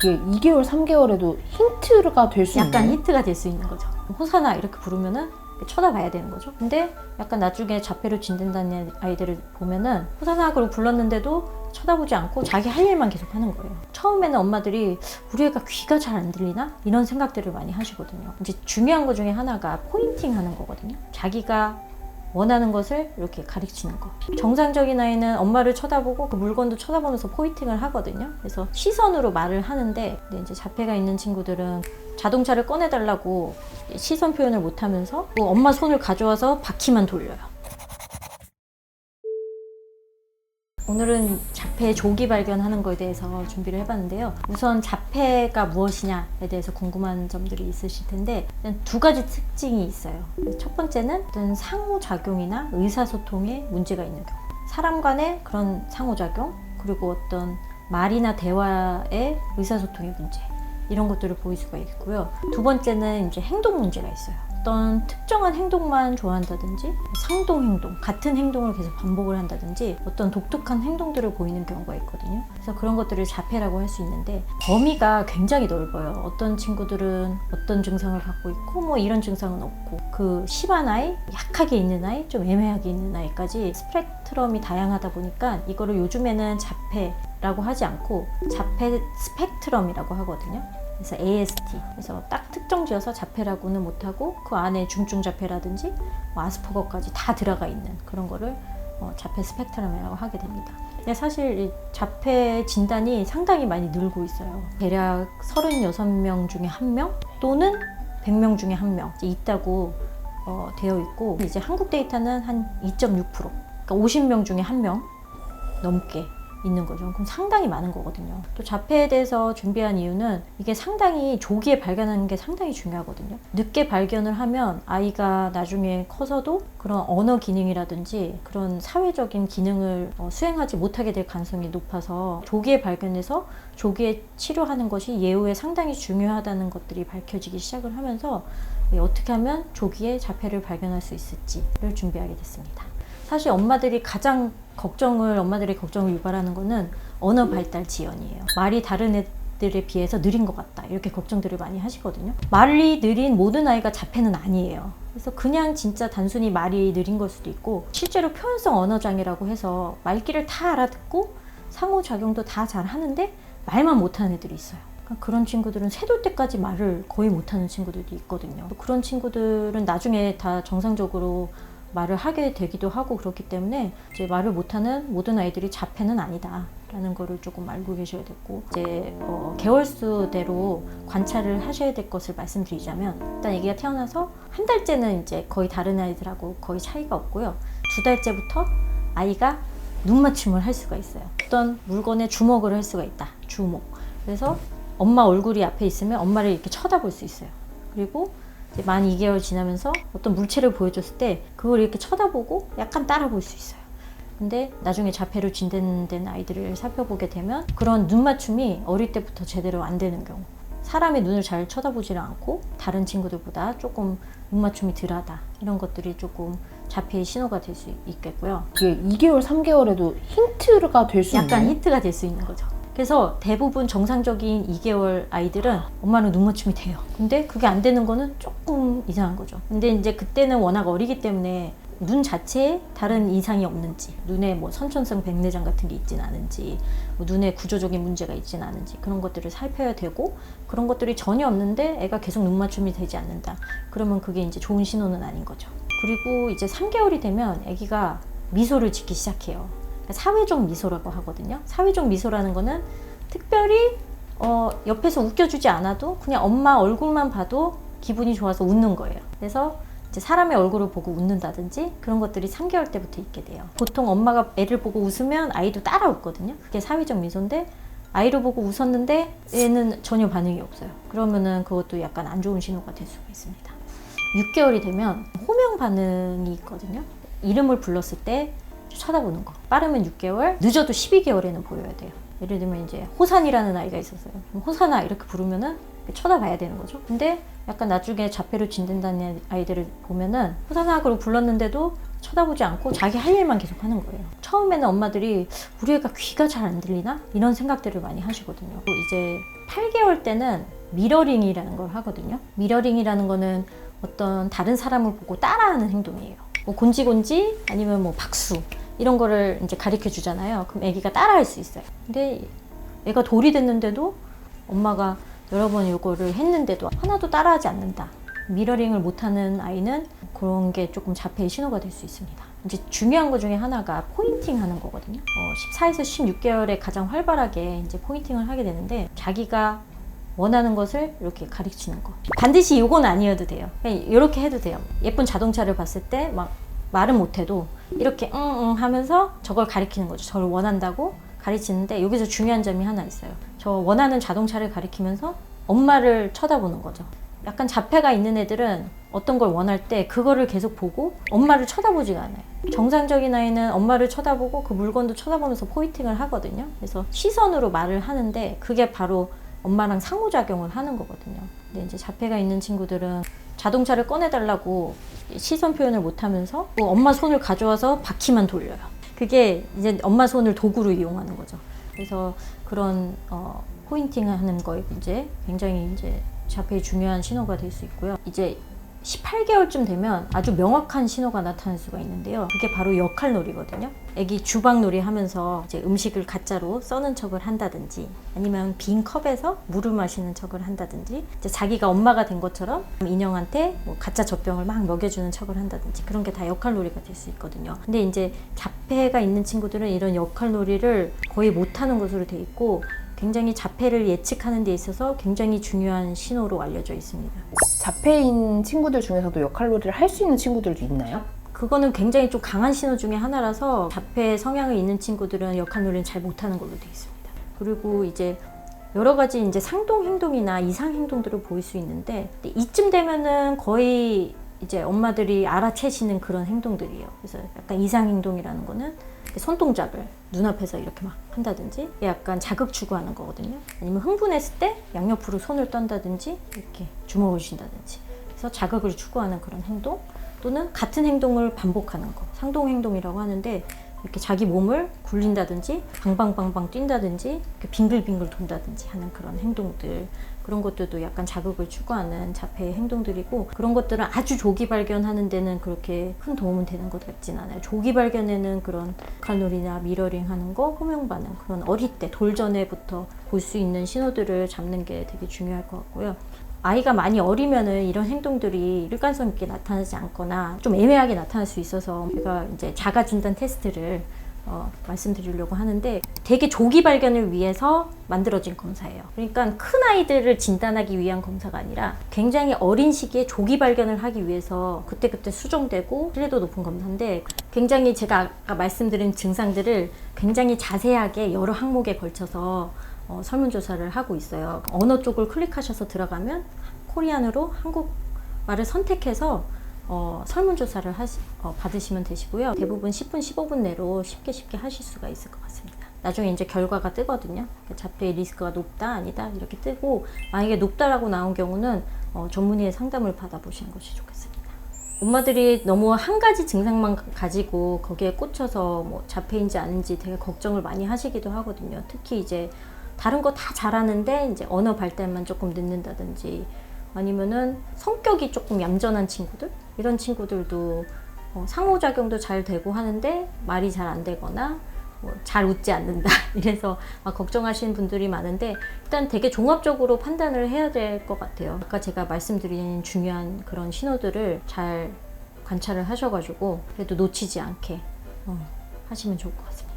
이게 2개월, 3개월에도 힌트가 될수 약간 있나요? 힌트가 될 수 있는 거죠. 호사나 이렇게 부르면은 쳐다봐야 되는 거죠. 근데 약간 나중에 자폐로 진단된 아이들을 보면은 호사나그로 불렀는데도 쳐다보지 않고 자기 할 일만 계속 하는 거예요. 처음에는 엄마들이 우리 애가 귀가 잘 안 들리나? 이런 생각들을 많이 하시거든요. 이제 중요한 것 중에 하나가 포인팅 하는 거거든요. 자기가 원하는 것을 이렇게 가르치는 거. 정상적인 아이는 엄마를 쳐다보고 그 물건도 쳐다보면서 포인팅을 하거든요. 그래서 시선으로 말을 하는데 이제 자폐가 있는 친구들은 자동차를 꺼내달라고 시선 표현을 못하면서 뭐 엄마 손을 가져와서 바퀴만 돌려요. 오늘은 자폐 조기 발견하는 거에 대해서 준비를 해봤는데요. 우선 자폐가 무엇이냐에 대해서 궁금한 점들이 있으실 텐데 두 가지 특징이 있어요. 첫 번째는 어떤 상호작용이나 의사소통에 문제가 있는 경우. 사람 간의 그런 상호작용 그리고 어떤 말이나 대화의 의사소통의 문제 이런 것들을 보일 수가 있고요. 두 번째는 이제 행동 문제가 있어요. 어떤 특정한 행동만 좋아한다든지 상동 행동, 같은 행동을 계속 반복을 한다든지 어떤 독특한 행동들을 보이는 경우가 있거든요. 그래서 그런 것들을 자폐라고 할 수 있는데 범위가 굉장히 넓어요. 어떤 친구들은 어떤 증상을 갖고 있고 뭐 이런 증상은 없고 그 심한 아이, 약하게 있는 아이, 좀 애매하게 있는 아이까지 스펙트럼이 다양하다 보니까 이거를 요즘에는 자폐 라고 하지 않고 자폐 스펙트럼이라고 하거든요. 그래서 AST. 그래서 딱 특정 지어서 자폐라고는 못하고 그 안에 중증 자폐라든지 뭐 아스퍼거까지 다 들어가 있는 그런 거를 어, 자폐 스펙트럼이라고 하게 됩니다. 근데 사실 이 자폐 진단이 상당히 많이 늘고 있어요. 대략 36명 중에 1명 또는 100명 중에 1명 있다고 어, 되어 있고 이제 한국 데이터는 한 2.6%. 그러니까 50명 중에 1명 넘게 있는 거죠. 그럼 상당히 많은 거거든요. 또 자폐에 대해서 준비한 이유는 이게 상당히 조기에 발견하는 게 상당히 중요하거든요. 늦게 발견을 하면 아이가 나중에 커서도 그런 언어 기능이라든지 그런 사회적인 기능을 어, 수행하지 못하게 될 가능성이 높아서 조기에 발견해서 조기에 치료하는 것이 예후에 상당히 중요하다는 것들이 밝혀지기 시작을 하면서 예, 어떻게 하면 조기에 자폐를 발견할 수 있을지를 준비하게 됐습니다. 사실 엄마들이 가장 걱정을 엄마들의 걱정을 유발하는 거는 언어 발달 지연이에요. 말이 다른 애들에 비해서 느린 것 같다 이렇게 걱정들을 많이 하시거든요. 말이 느린 모든 아이가 자폐는 아니에요. 그래서 그냥 진짜 단순히 말이 느린 걸 수도 있고 실제로 표현성 언어 장애라고 해서 말귀를 다 알아듣고 상호작용도 다 잘 하는데 말만 못하는 애들이 있어요. 그러니까 그런 친구들은 세돌 때까지 말을 거의 못하는 친구들도 있거든요. 그런 친구들은 나중에 다 정상적으로 말을 하게 되기도 하고 그렇기 때문에 이제 말을 못하는 모든 아이들이 자폐는 아니다 라는 거를 조금 알고 계셔야 됐고 이제 어, 개월수대로 관찰을 하셔야 될 것을 말씀드리자면 일단 아기가 태어나서 한 달째는 이제 거의 다른 아이들하고 거의 차이가 없고요. 두 달째부터 아이가 눈 맞춤을 할 수가 있어요. 어떤 물건에 주목을 할 수가 있다. 주목 그래서 엄마 얼굴이 앞에 있으면 엄마를 이렇게 쳐다볼 수 있어요. 그리고 만 2개월 지나면서 어떤 물체를 보여줬을 때 그걸 이렇게 쳐다보고 약간 따라 볼 수 있어요. 근데 나중에 자폐로 진단된 아이들을 살펴보게 되면 그런 눈 맞춤이 어릴 때부터 제대로 안 되는 경우 사람의 눈을 잘 쳐다보지를 않고 다른 친구들보다 조금 눈 맞춤이 덜하다 이런 것들이 조금 자폐의 신호가 될 수 있겠고요. 이게 2개월, 3개월에도 힌트가 될수 약간 있나요? 힌트가 될 수 있는 거죠. 그래서 대부분 정상적인 2개월 아이들은 엄마는 눈 맞춤이 돼요. 근데 그게 안 되는 거는 조금 이상한 거죠. 근데 이제 그때는 워낙 어리기 때문에 눈 자체에 다른 이상이 없는지, 눈에 뭐 선천성 백내장 같은 게 있진 않은지, 뭐 눈에 구조적인 문제가 있진 않은지 그런 것들을 살펴야 되고 그런 것들이 전혀 없는데 애가 계속 눈 맞춤이 되지 않는다. 그러면 그게 이제 좋은 신호는 아닌 거죠. 그리고 이제 3개월이 되면 아기가 미소를 짓기 시작해요. 사회적 미소라고 하거든요. 사회적 미소라는 거는 특별히 어, 옆에서 웃겨주지 않아도 그냥 엄마 얼굴만 봐도 기분이 좋아서 웃는 거예요. 그래서 이제 사람의 얼굴을 보고 웃는다든지 그런 것들이 3개월 때부터 있게 돼요. 보통 엄마가 애를 보고 웃으면 아이도 따라 웃거든요. 그게 사회적 미소인데 아이를 보고 웃었는데 얘는 전혀 반응이 없어요. 그러면은 그것도 약간 안 좋은 신호가 될 수가 있습니다. 6개월이 되면 호명 반응이 있거든요. 이름을 불렀을 때 쳐다보는 거. 빠르면 6개월, 늦어도 12개월에는 보여야 돼요. 예를 들면 이제 호산이라는 아이가 있었어요. 호산아 이렇게 부르면은 쳐다봐야 되는 거죠. 근데 약간 나중에 자폐로 진단된 아이들을 보면은 호산아 그러고 불렀는데도 쳐다보지 않고 자기 할 일만 계속 하는 거예요. 처음에는 엄마들이 우리 애가 귀가 잘 안 들리나? 이런 생각들을 많이 하시거든요. 또 이제 8개월 때는 미러링이라는 걸 하거든요. 미러링이라는 거는 어떤 다른 사람을 보고 따라하는 행동이에요. 뭐 곤지곤지 아니면 뭐 박수 이런 거를 이제 가르쳐 주잖아요. 그럼 애기가 따라할 수 있어요. 근데 애가 돌이 됐는데도 엄마가 여러 번 이거를 했는데도 하나도 따라하지 않는다. 미러링을 못하는 아이는 그런 게 조금 자폐의 신호가 될 수 있습니다. 이제 중요한 것 중에 하나가 포인팅 하는 거거든요. 어, 14에서 16개월에 가장 활발하게 이제 포인팅을 하게 되는데 자기가 원하는 것을 이렇게 가르치는 거. 반드시 이건 아니어도 돼요. 그냥 이렇게 해도 돼요. 예쁜 자동차를 봤을 때 막 말은 못해도 이렇게 응응 하면서 저걸 가리키는 거죠. 저를 원한다고 가르치는데 여기서 중요한 점이 하나 있어요. 저 원하는 자동차를 가리키면서 엄마를 쳐다보는 거죠. 약간 자폐가 있는 애들은 어떤 걸 원할 때 그거를 계속 보고 엄마를 쳐다보지가 않아요. 정상적인 아이는 엄마를 쳐다보고 그 물건도 쳐다보면서 포인팅을 하거든요. 그래서 시선으로 말을 하는데 그게 바로 엄마랑 상호작용을 하는 거거든요. 근데 이제 자폐가 있는 친구들은 자동차를 꺼내달라고 시선 표현을 못하면서 또 엄마 손을 가져와서 바퀴만 돌려요. 그게 이제 엄마 손을 도구로 이용하는 거죠. 그래서 그런 어, 포인팅을 하는 거에 이제 굉장히 이제 자폐의 중요한 신호가 될 수 있고요. 이제 18개월쯤 되면 아주 명확한 신호가 나타날 수가 있는데요. 그게 바로 역할놀이거든요. 애기 주방놀이 하면서 이제 음식을 가짜로 써는 척을 한다든지 아니면 빈 컵에서 물을 마시는 척을 한다든지 이제 자기가 엄마가 된 것처럼 인형한테 뭐 가짜 젖병을 막 먹여주는 척을 한다든지 그런 게 다 역할놀이가 될 수 있거든요. 근데 이제 자폐가 있는 친구들은 이런 역할놀이를 거의 못하는 것으로 돼 있고 굉장히 자폐를 예측하는 데 있어서 굉장히 중요한 신호로 알려져 있습니다. 자폐인 친구들 중에서도 역할놀이를 할 수 있는 친구들도 있나요? 그거는 굉장히 좀 강한 신호 중에 하나라서 자폐 성향이 있는 친구들은 역할놀이는 잘 못하는 걸로 되어 있습니다. 그리고 이제 여러 가지 이제 상동 행동이나 이상 행동들을 보일 수 있는데 이쯤 되면은 거의 이제 엄마들이 알아채시는 그런 행동들이에요. 그래서 약간 이상 행동이라는 거는 손동작을 눈앞에서 이렇게 막 한다든지 약간 자극 추구하는 거거든요. 아니면 흥분했을 때 양옆으로 손을 떤다든지 이렇게 주먹을 쥔다든지 그래서 자극을 추구하는 그런 행동 또는 같은 행동을 반복하는 거 상동 행동이라고 하는데 이렇게 자기 몸을 굴린다든지 방방방방 뛴다든지 빙글빙글 돈다든지 하는 그런 행동들 그런 것들도 약간 자극을 추구하는 자폐의 행동들이고 그런 것들은 아주 조기 발견하는 데는 그렇게 큰 도움은 되는 것 같진 않아요. 조기 발견에는 그런 칼놀이나 미러링 하는 거, 호명 반응 그런 어릴 때 돌 전에부터 볼 수 있는 신호들을 잡는 게 되게 중요할 것 같고요. 아이가 많이 어리면은 이런 행동들이 일관성 있게 나타나지 않거나 좀 애매하게 나타날 수 있어서 제가 이제 자가 진단 테스트를 어, 말씀드리려고 하는데 되게 조기 발견을 위해서 만들어진 검사예요. 그러니까 큰 아이들을 진단하기 위한 검사가 아니라 굉장히 어린 시기에 조기 발견을 하기 위해서 그때그때 수정되고 신뢰도 높은 검사인데 굉장히 제가 아까 말씀드린 증상들을 굉장히 자세하게 여러 항목에 걸쳐서 어, 설문조사를 하고 있어요. 언어 쪽을 클릭하셔서 들어가면 코리안으로 한국말을 선택해서 어, 설문조사를 하시, 어, 받으시면 되시고요. 대부분 10분, 15분 내로 쉽게 쉽게 하실 수가 있을 것 같습니다. 나중에 이제 결과가 뜨거든요. 자폐의 리스크가 높다, 아니다 이렇게 뜨고 만약에 높다라고 나온 경우는 어, 전문의의 상담을 받아보시는 것이 좋겠습니다. 엄마들이 너무 한 가지 증상만 가지고 거기에 꽂혀서 뭐 자폐인지 아닌지 되게 걱정을 많이 하시기도 하거든요. 특히 이제 다른 거 다 잘하는데 이제 언어 발달만 조금 늦는다든지 아니면은 성격이 조금 얌전한 친구들 이런 친구들도 어, 상호작용도 잘 되고 하는데 말이 잘 안 되거나 뭐 잘 웃지 않는다 이래서 막 걱정하시는 분들이 많은데 일단 되게 종합적으로 판단을 해야 될 것 같아요. 아까 제가 말씀드린 중요한 그런 신호들을 잘 관찰을 하셔가지고 그래도 놓치지 않게 어, 하시면 좋을 것 같습니다.